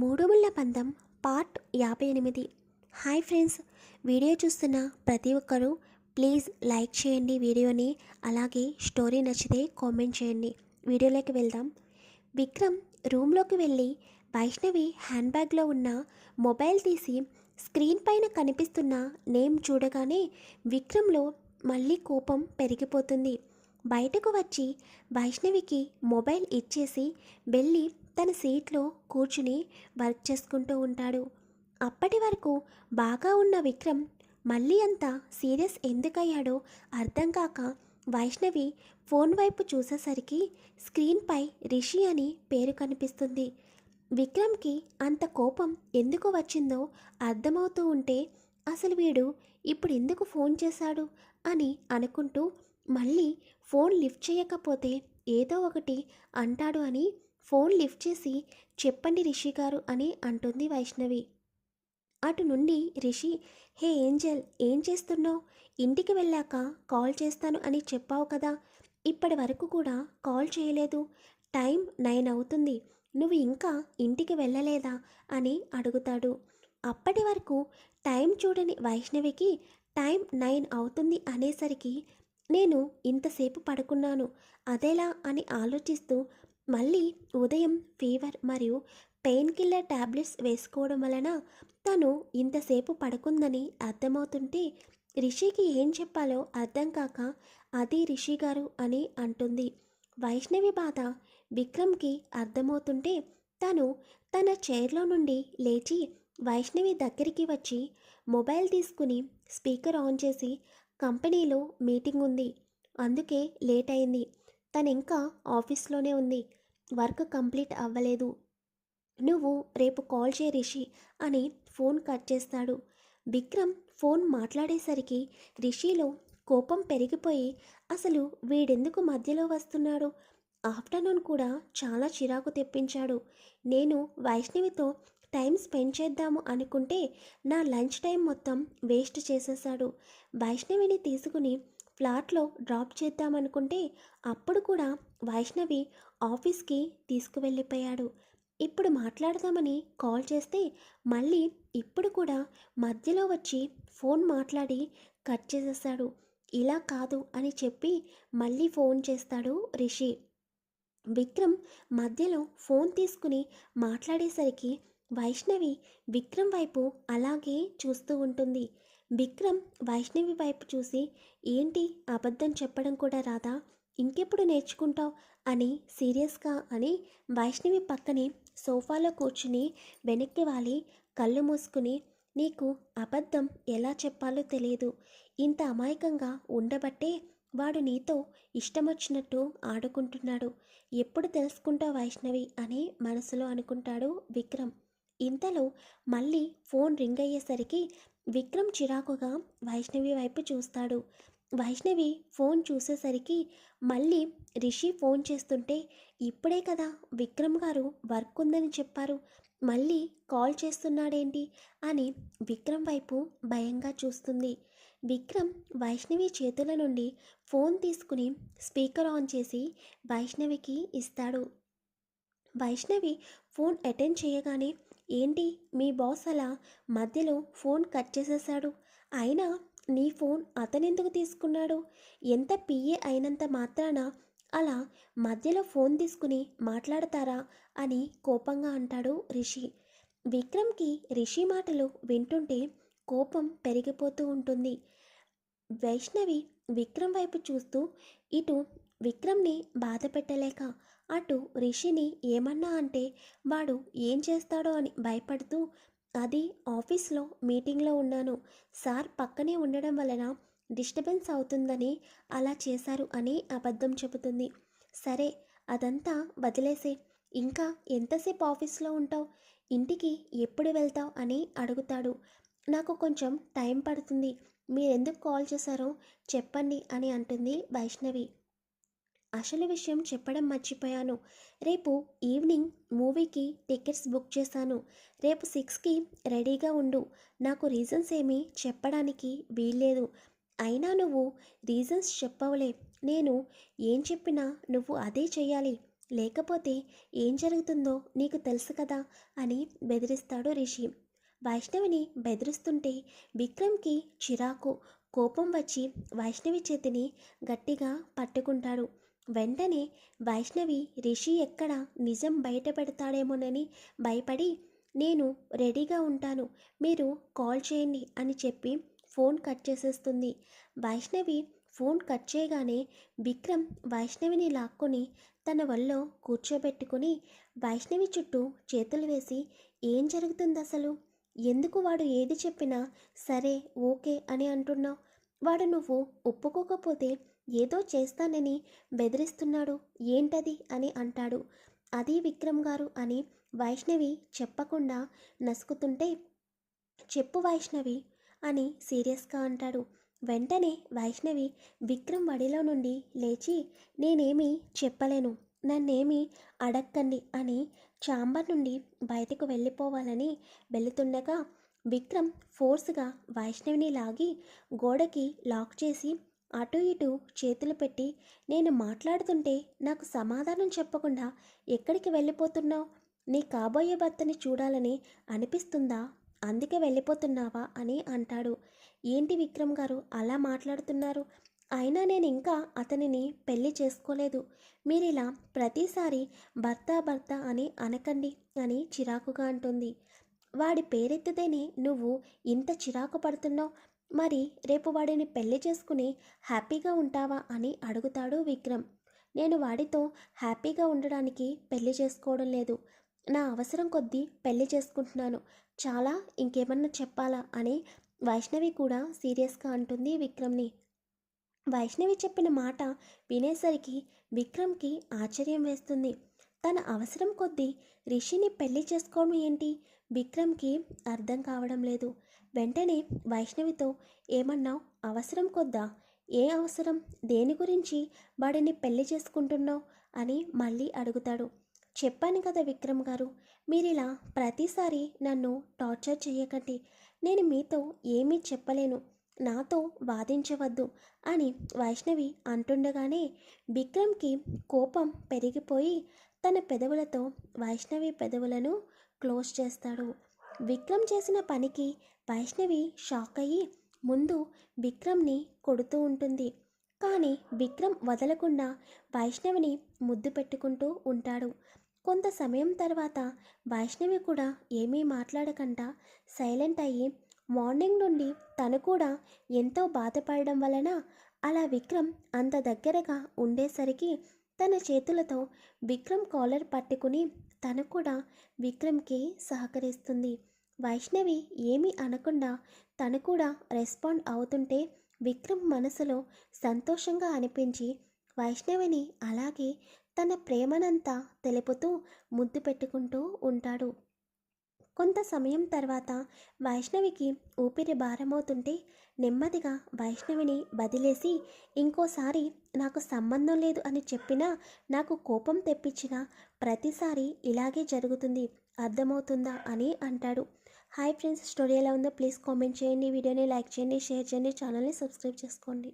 మూడుముళ్ళ పందం part యాభై ఎనిమిది hi friends video చూస్తున్న ప్రతి ఒక్కరూ ప్లీజ్ లైక్ చేయండి వీడియోని అలాగే స్టోరీ నచ్చితే కామెంట్ చేయండి. వీడియోలోకి వెళ్దాం. విక్రమ్ రూమ్లోకి వెళ్ళి వైష్ణవి హ్యాండ్ బ్యాగ్లో ఉన్న మొబైల్ తీసి స్క్రీన్ పైన కనిపిస్తున్న నేమ్ చూడగానే విక్రమ్లో మళ్ళీ కోపం పెరిగిపోతుంది. బయటకు వచ్చి వైష్ణవికి మొబైల్ ఇచ్చేసి వెళ్ళి తన సీట్లో కూర్చుని వర్క్ చేసుకుంటూ ఉంటాడు. అప్పటి వరకు బాగా ఉన్న విక్రమ్ మళ్ళీ అంత సీరియస్ ఎందుకయ్యాడో అర్థం కాక వైష్ణవి ఫోన్ వైపు చూసేసరికి స్క్రీన్పై రిషి అని పేరు కనిపిస్తుంది. విక్రమ్కి అంత కోపం ఎందుకు వచ్చిందో అర్థమవుతూ ఉంటే అసలు వీడు ఇప్పుడు ఎందుకు ఫోన్ చేశాడు అని అనుకుంటూ మళ్ళీ ఫోన్ లిఫ్ట్ చేయకపోతే ఏదో ఒకటి అంటాడు అని ఫోన్ లిఫ్ట్ చేసి చెప్పండి రిషి గారు అని అంటుంది వైష్ణవి. అటు నుండి రిషి హే ఏంజల్ ఏం చేస్తున్నావు? ఇంటికి వెళ్ళాక కాల్ చేస్తాను అని చెప్పావు కదా ఇప్పటి వరకు కూడా కాల్ చేయలేదు. టైం నైన్ అవుతుంది నువ్వు ఇంకా ఇంటికి వెళ్ళలేదా? అని అడుగుతాడు. అప్పటి వరకు టైం చూడని వైష్ణవికి టైం నైన్ అవుతుంది అనేసరికి నేను ఇంతసేపు పడుకున్నాను అదేలా? అని ఆలోచిస్తూ మళ్ళీ ఉదయం ఫీవర్ మరియు పెయిన్ కిల్లర్ టాబ్లెట్స్ వేసుకోవడం వలన తను ఇంతసేపు పడుకుందని అర్థమవుతుంటే రిషికి ఏం చెప్పాలో అర్థం కాక అది రిషి గారు అని అంటుంది. వైష్ణవి బాధ విక్రమ్కి అర్థమవుతుంటే తను తన చైర్లో నుండి లేచి వైష్ణవి దగ్గరికి వచ్చి మొబైల్ తీసుకుని స్పీకర్ ఆన్ చేసి కంపెనీలో మీటింగ్ ఉంది. అందుకే లేట్ అయింది. తను ఇంకా ఆఫీస్లోనే ఉంది. వర్క్ కంప్లీట్ అవ్వలేదు. నువ్వు రేపు కాల్ చేయి రిషి అని ఫోన్ కట్ చేస్తాడు. విక్రమ్ ఫోన్ మాట్లాడేసరికి రిషిలో కోపం పెరిగిపోయి అసలు వీడెందుకు మధ్యలో వస్తున్నాడు? ఆఫ్టర్నూన్ కూడా చాలా చిరాకు తెప్పించాడు. నేను వైష్ణవితో టైం స్పెండ్ చేద్దాము అనుకుంటే నా లంచ్ టైం మొత్తం వేస్ట్ చేసేసాడు. వైష్ణవిని తీసుకుని ఫ్లాట్లో డ్రాప్ చేద్దామనుకుంటే అప్పుడు కూడా వైష్ణవి ఆఫీస్కి తీసుకువెళ్ళిపోయాడు. ఇప్పుడు మాట్లాడదామని కాల్ చేస్తే మళ్ళీ ఇప్పుడు కూడా మధ్యలో వచ్చి ఫోన్ మాట్లాడి కట్ చేసేసాడు ఇలా కాదు అని చెప్పి మళ్ళీ ఫోన్ చేస్తాడు రిషి. విక్రమ్ మధ్యలో ఫోన్ తీసుకుని మాట్లాడేసరికి వైష్ణవి విక్రమ్ వైపు అలాగే చూస్తూ ఉంటుంది. విక్రమ్ వైష్ణవి వైపు చూసి ఏంటి అబద్ధం చెప్పడం కూడా రాదా? ఇంకెప్పుడు నేర్చుకుంటావు? అని సీరియస్గా అని వైష్ణవి పక్కనే సోఫాలో కూర్చుని వెనక్కి వాలి కళ్ళు మూసుకుని నీకు అబద్ధం ఎలా చెప్పాలో తెలియదు. ఇంత అమాయకంగా ఉండబట్టే వాడు నీతో ఇష్టమొచ్చినట్టు ఆడుకుంటున్నాడు. ఎప్పుడు తెలుసుకుంటావు వైష్ణవి? అని మనసులో అనుకుంటాడు విక్రమ్. ఇంతలో మళ్ళీ ఫోన్ రింగ్ అయ్యేసరికి విక్రమ్ చిరాకుగా వైష్ణవి వైపు చూస్తాడు. వైష్ణవి ఫోన్ చూసేసరికి మళ్ళీ రిషి ఫోన్ చేస్తుంటే ఇప్పుడే కదా విక్రమ్ గారు వర్క్ ఉందని చెప్పారు. మళ్ళీ కాల్ చేస్తున్నాడేంటి? అని విక్రమ్ వైపు భయంగా చూస్తుంది. విక్రమ్ వైష్ణవి చేతుల నుండి ఫోన్ తీసుకుని స్పీకర్ ఆన్ చేసి వైష్ణవికి ఇస్తాడు. వైష్ణవి ఫోన్ అటెండ్ చేయగానే ఏంటి? మీ బాస్ అలా మధ్యలో ఫోన్ కట్ చేసేసాడు అయినా నీ ఫోన్ అతనెందుకు తీసుకున్నాడు? ఎంత పిఏ అయినంత మాత్రాన అలా మధ్యలో ఫోన్ తీసుకుని మాట్లాడతారా అని కోపంగా అంటాడు రిషి. విక్రమ్కి రిషి మాటలు వింటుంటే కోపం పెరిగిపోతూ ఉంటుంది. వైష్ణవి విక్రమ్ వైపు చూస్తూ ఇటు విక్రమ్ని బాధ పెట్టలేక అటు రిషిని ఏమన్నా అంటే వాడు ఏం చేస్తాడో అని భయపడుతూ అది ఆఫీస్లో మీటింగ్లో ఉన్నాను. సార్ పక్కనే ఉండడం వలన డిస్టర్బెన్స్ అవుతుందని అలా చేశారు అని అబద్ధం చెబుతుంది. సరే అదంతా వదిలేసే. ఇంకా ఎంతసేపు ఆఫీస్లో ఉంటావు? ఇంటికి ఎప్పుడు వెళ్తావు? అని అడుగుతాడు. నాకు కొంచెం టైం పడుతుంది. మీరెందుకు కాల్ చేశారో చెప్పండి అని అంటుంది వైష్ణవి. అసలు విషయం చెప్పడం మర్చిపోయాను. రేపు ఈవినింగ్ మూవీకి టికెట్స్ బుక్ చేశాను. రేపు సిక్స్కి రెడీగా ఉండు. నాకు రీజన్స్ ఏమీ చెప్పడానికి వీల్లేదు. అయినా నువ్వు రీజన్స్ చెప్పవులే. నేను ఏం చెప్పినా నువ్వు అదే చేయాలి లేకపోతే ఏం జరుగుతుందో నీకు తెలుసు కదా అని బెదిరిస్తాడు రిషి. వైష్ణవిని బెదిరిస్తుంటే విక్రమ్కి చిరాకు. కోపం వచ్చి వైష్ణవి చేతిని గట్టిగా పట్టుకుంటాడు. వెంటనే వైష్ణవి రిషి ఎక్కడ? నిజం బయటపెడతాడేమోనని భయపడి నేను రెడీగా ఉంటాను మీరు కాల్ చేయండి అని చెప్పి ఫోన్ కట్ చేసేస్తుంది. వైష్ణవి ఫోన్ కట్ చేయగానే విక్రమ్ వైష్ణవిని లాక్కొని తన వల్లో కూర్చోబెట్టుకుని వైష్ణవి చుట్టూ చేతులు వేసి ఏం జరుగుతుంది అసలు ఎందుకు వాడు ఏది చెప్పినా సరే ఓకే అని అంటున్నావు? వాడు నువ్వు ఒప్పుకోకపోతే ఏదో చేస్తానని బెదిరిస్తున్నాడు. ఏంటది? అని అంటాడు. అది విక్రమ్ గారు అని వైష్ణవి చెప్పకుండా నసుకుతుంటే చెప్పు వైష్ణవి అని సీరియస్గా అంటాడు. వెంటనే వైష్ణవి విక్రమ్ వడిలో నుండి లేచి నేనేమీ చెప్పలేను నన్నేమీ అడక్కండి అని చాంబర్ నుండి బయటకు వెళ్ళిపోవాలని వెళుతుండగా విక్రమ్ ఫోర్స్గా వైష్ణవిని లాగి గోడకి లాక్ చేసి అటు ఇటు చేతులు పెట్టి నేను మాట్లాడుతుంటే నాకు సమాధానం చెప్పకుండా ఎక్కడికి వెళ్ళిపోతున్నావు? నీ కాబోయే భర్తని చూడాలని అనిపిస్తుందా? అందుకే వెళ్ళిపోతున్నావా అని అంటాడు. ఏంటి విక్రమ్ గారు అలా మాట్లాడుతున్నారు? అయినా నేను ఇంకా అతనిని పెళ్ళి చేసుకోలేదు. మీరిలా ప్రతిసారి భర్త భర్త అని అనకండి అని చిరాకుగా అంటుంది. వాడి పేరెత్తితేనే నువ్వు ఇంత చిరాకు పడుతున్నావు? మరి రేపు వాడిని పెళ్ళి చేసుకుని హ్యాపీగా ఉంటావా అని అడుగుతాడు విక్రమ్. నేను వాడితో హ్యాపీగా ఉండడానికి పెళ్ళి చేసుకోవడం లేదు. నా అవసరం కొద్దీ పెళ్ళి చేసుకుంటున్నాను. చాలా ఇంకేమన్నా చెప్పాలా అని వైష్ణవి కూడా సీరియస్గా అంటుంది విక్రమ్ని. వైష్ణవి చెప్పిన మాట వినేసరికి విక్రమ్కి ఆశ్చర్యం వేస్తుంది. తన అవసరం కొద్దీ రిషిని పెళ్ళి చేసుకోవడం ఏంటి? విక్రమ్కి అర్థం కావడం లేదు. వెంటనే వైష్ణవితో ఏమన్నావు అవసరం కొద్దా? ఏ అవసరం? దేని గురించి వాడిని పెళ్ళి చేసుకుంటున్నావు? అని మళ్ళీ అడుగుతాడు. చెప్పాను కదా విక్రమ్ గారు మీరిలా ప్రతిసారి నన్ను టార్చర్ చేయకండి. నేను మీతో ఏమీ చెప్పలేను. నాతో వాదించవద్దు అని వైష్ణవి అంటుండగానే విక్రమ్కి కోపం పెరిగిపోయి తన పెదవులతో వైష్ణవి పెదవులను క్లోజ్ చేస్తాడు. విక్రమ్ చేసిన పనికి వైష్ణవి షాక్ అయ్యి ముందు విక్రమ్ని కొడుతూ ఉంటుంది. కానీ విక్రమ్ వదలకుండా వైష్ణవిని ముద్దు పెట్టుకుంటూ ఉంటాడు. కొంత సమయం తర్వాత వైష్ణవి కూడా ఏమీ మాట్లాడకుండా సైలెంట్ అయ్యి మార్నింగ్ నుండి తను కూడా ఎంతో బాధపడడం వలన అలా విక్రమ్ అంత దగ్గరగా ఉండేసరికి తన చేతులతో విక్రమ్ కాలర్ పట్టుకుని తను కూడా విక్రమ్కి సహకరిస్తుంది. వైష్ణవి ఏమీ అనకుండా తను కూడా రెస్పాండ్ అవుతుంటే విక్రమ్ మనసులో సంతోషంగా అనిపించి వైష్ణవిని అలాగే తన ప్రేమనంతా తెలుపుతూ ముద్దు పెట్టుకుంటూ ఉంటాడు. కొంత సమయం తర్వాత వైష్ణవికి ఊపిరి భారమవుతుంటే నెమ్మదిగా వైష్ణవిని వదిలేసి ఇంకోసారి నాకు సంబంధం లేదు అని చెప్పినా నాకు కోపం తెప్పించిన ప్రతిసారి ఇలాగే జరుగుతుంది. అర్థమవుతుందా అని అంటాడు. హాయ్ ఫ్రెండ్స్ స్టోరీ ఎలా ఉందో ప్లీజ్ కామెంట్ చేయండి. వీడియోని లైక్ చేయండి షేర్ చేయండి ఛానల్ని సబ్స్క్రైబ్ చేసుకోండి.